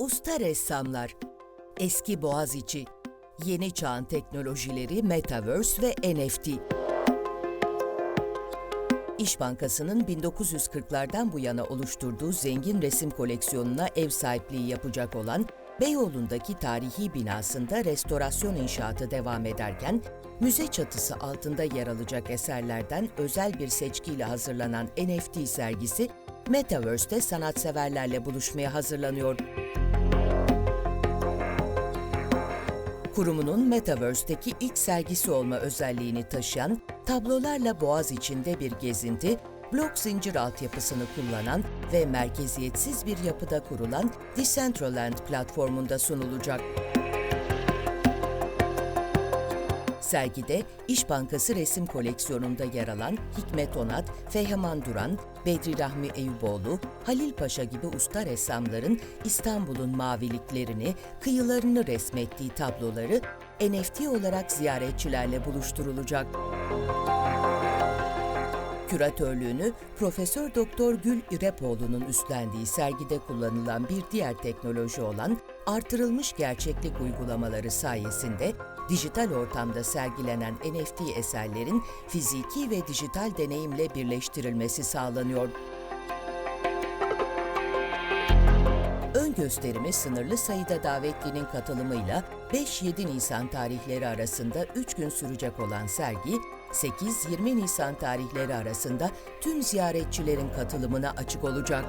usta ressamlar. Eski Boğaziçi, yeni çağın teknolojileri Metaverse ve NFT. İş Bankası'nın 1940'lardan bu yana oluşturduğu zengin resim koleksiyonuna ev sahipliği yapacak olan Beyoğlu'ndaki tarihi binasında restorasyon inşaatı devam ederken, müze çatısı altında yer alacak eserlerden özel bir seçkiyle hazırlanan NFT sergisi, Metaverse'te sanatseverlerle buluşmaya hazırlanıyor. Kurumunun Metaverse'deki ilk sergisi olma özelliğini taşıyan, tablolarla boğaz içinde bir gezinti, blok zincir altyapısını kullanan ve merkeziyetsiz bir yapıda kurulan Decentraland platformunda sunulacak. Sergide İş Bankası resim koleksiyonunda yer alan Hikmet Onat, Feyhaman Duran, Bedri Rahmi Eyüboğlu, Halil Paşa gibi usta ressamların İstanbul'un maviliklerini, kıyılarını resmettiği tabloları NFT olarak ziyaretçilerle buluşturulacak. Küratörlüğünü Profesör Doktor Gül İrepoğlu'nun üstlendiği sergide kullanılan bir diğer teknoloji olan artırılmış gerçeklik uygulamaları sayesinde dijital ortamda sergilenen NFT eserlerin fiziki ve dijital deneyimle birleştirilmesi sağlanıyor. Ön gösterimi sınırlı sayıda davetlinin katılımıyla 5-7 Nisan tarihleri arasında 3 gün sürecek olan sergi, 8-20 Nisan tarihleri arasında tüm ziyaretçilerin katılımına açık olacak.